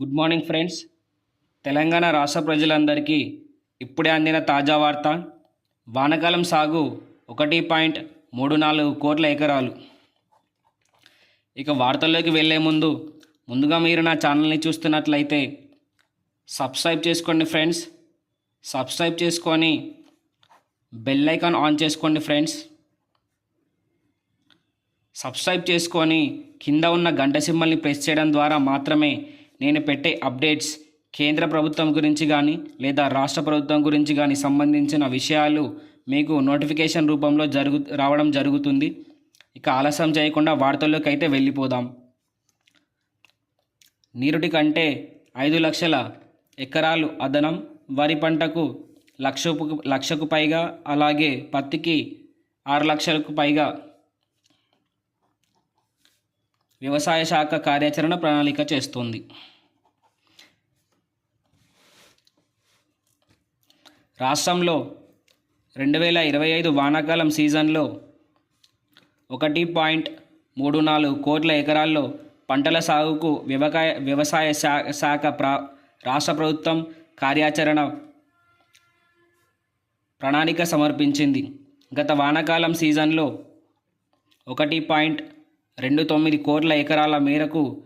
Good morning friends. Telangana రాష్ట్ర ప్రజలందరికీ ఇప్పుడే అందిన తాజా వార్త. వానకాలం సాగు ఒకటి పాయింట్ మూడు నాలుగు కోట్ల ఎకరాలు. ఇక వార్తల్లోకి వెళ్ళే ముందు ముందుగా మీరు నా ఛానల్ని చూస్తున్నట్లయితే సబ్స్క్రైబ్ చేసుకోండి ఫ్రెండ్స్. సబ్స్క్రైబ్ చేసుకొని బెల్ ఐకాన్ ఆన్ చేసుకోండి ఫ్రెండ్స్. సబ్స్క్రైబ్ చేసుకొని కింద ఉన్న గంట సింబల్ని ప్రెస్ చేయడం ద్వారా మాత్రమే నేను పెట్టే అప్డేట్స్ కేంద్ర ప్రభుత్వం గురించి కానీ లేదా రాష్ట్ర ప్రభుత్వం గురించి కానీ సంబంధించిన విషయాలు మీకు నోటిఫికేషన్ రూపంలో జరుగు రావడం జరుగుతుంది. ఇక ఆలస్యం చేయకుండా వార్తల్లోకి అయితే వెళ్ళిపోదాం. నీరుటి కంటే ఐదు లక్షల ఎకరాలు అదనం. వరి పంటకు లక్షకు లక్షకు పైగా అలాగే పత్తికి ఆరు లక్షలకు పైగా వ్యవసాయ శాఖ కార్యాచరణ ప్రణాళిక చేస్తుంది. రాష్ట్రంలో రెండు వేల ఇరవై ఐదు వానాకాలం సీజన్లో ఒకటి పాయింట్ మూడు నాలుగు కోట్ల ఎకరాల్లో పంటల సాగుకు వ్యవకాయ వ్యవసాయ శాఖ ప్రా రాష్ట్ర ప్రభుత్వం కార్యాచరణ ప్రణాళిక సమర్పించింది. గత వానాకాలం సీజన్లో ఒకటి పాయింట్ రెండు తొమ్మిది కోట్ల ఎకరాల మేరకు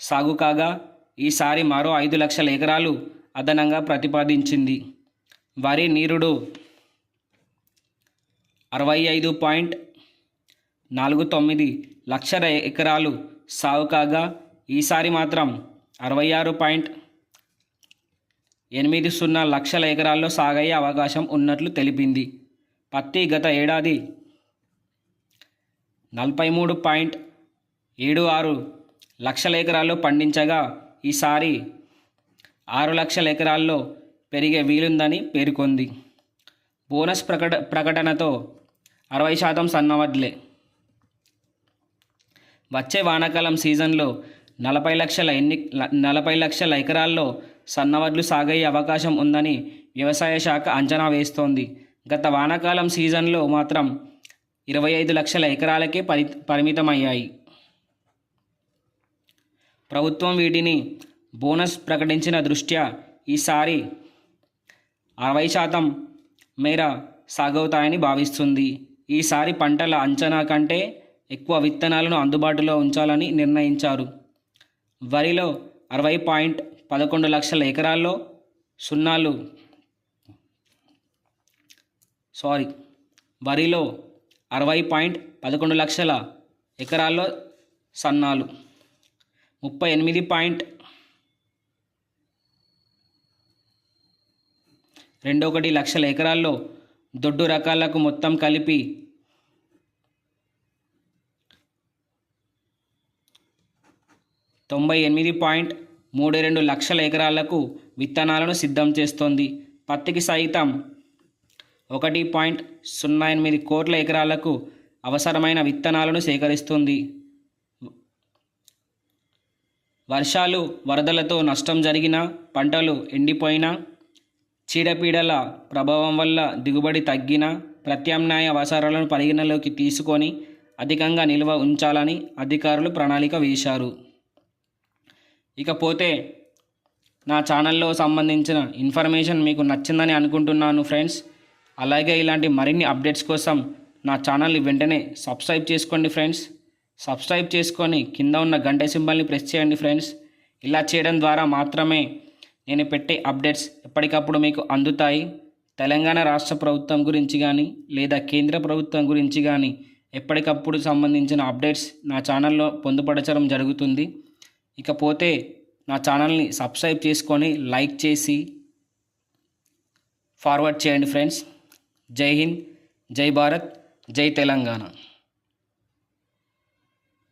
సాగు కాగా ఈసారి మరో ఐదు లక్షల ఎకరాలు అదనంగా ప్రతిపాదించింది. వరి నీరుడు అరవై ఐదు పాయింట్ నాలుగు తొమ్మిది లక్షల ఎకరాలు సాగు కాగా ఈసారి మాత్రం అరవై ఆరు పాయింట్ ఎనిమిది సున్నా లక్షల ఎకరాల్లో సాగయ్యే అవకాశం ఉన్నట్లు తెలిపింది. పత్తి గత ఏడాది నలభై మూడు పాయింట్ ఏడు ఆరు లక్షల ఎకరాల్లో పండించగా ఈసారి ఆరు లక్షల ఎకరాల్లో పెరిగే వీలుందని పేర్కొంది. బోనస్ ప్రకట ప్రకటనతో అరవై శాతం సన్నవడ్లే వచ్చే వానాకాలం సీజన్లో నలభై లక్షల ఎన్ని నలభై లక్షల ఎకరాల్లో సన్నవడ్లు సాగయ్యే అవకాశం ఉందని వ్యవసాయ శాఖ అంచనా వేస్తోంది. గత వానాకాలం సీజన్లో మాత్రం ఇరవై ఐదు లక్షల ఎకరాలకే పరి పరిమితమయ్యాయి. ప్రభుత్వం వీటిని బోనస్ ప్రకటించిన దృష్ట్యా ఈసారి అరవై శాతం మేర సాగవుతాయని భావిస్తుంది. ఈసారి పంటల అంచనా కంటే ఎక్కువ విత్తనాలను అందుబాటులో ఉంచాలని నిర్ణయించారు. వరిలో అరవై పాయింట్ పదకొండు లక్షల ఎకరాల్లో సున్నాలు సారీ వరిలో అరవై పాయింట్ పదకొండు లక్షల ఎకరాల్లో సన్నాలు. ముప్పై ఎనిమిది పాయింట్ రెండు ఒకటి లక్షల ఎకరాల్లో దొడ్డు రకాలకు మొత్తం కలిపి తొంభై ఎనిమిది పాయింట్ మూడు రెండు లక్షల ఎకరాలకు విత్తనాలను సిద్ధం చేస్తోంది. పత్తికి సైతం ఒకటి పాయింట్ సున్నా ఎనిమిది కోట్ల ఎకరాలకు అవసరమైన విత్తనాలను సేకరిస్తుంది. వర్షాలు వరదలతో నష్టం జరిగిన పంటలు ఎండిపోయినా చీడపీడల ప్రభావం వల్ల దిగుబడి తగ్గిన ప్రత్యామ్నాయ అవసరాలను పరిగణలోకి తీసుకొని అధికంగా నిల్వ ఉంచాలని అధికారులు ప్రణాళిక వేశారు. ఇకపోతే నా ఛానల్లో సంబంధించిన ఇన్ఫర్మేషన్ మీకు నచ్చిందని అనుకుంటున్నాను ఫ్రెండ్స్. అలాగే ఇలాంటి మరిన్ని అప్డేట్స్ కోసం నా ఛానల్ని వెంటనే సబ్స్క్రైబ్ చేసుకోండి ఫ్రెండ్స్. సబ్స్క్రైబ్ చేసుకొని కింద ఉన్న గంట సింబల్ని ప్రెస్ చేయండి ఫ్రెండ్స్. ఇలా చేయడం ద్వారా మాత్రమే నేను పెట్టే అప్డేట్స్ ఎప్పటికప్పుడు మీకు అందుతాయి. తెలంగాణ రాష్ట్ర ప్రభుత్వం గురించి కానీ లేదా కేంద్ర ప్రభుత్వం గురించి కానీ ఎప్పటికప్పుడు సంబంధించిన అప్డేట్స్ నా ఛానల్లో పొందుపరచడం జరుగుతుంది. ఇకపోతే నా ఛానల్ని సబ్స్క్రైబ్ చేసుకొని లైక్ చేసి ఫార్వర్డ్ చేయండి ఫ్రెండ్స్. జై హింద్ జై భారత్ జై తెలంగాణ.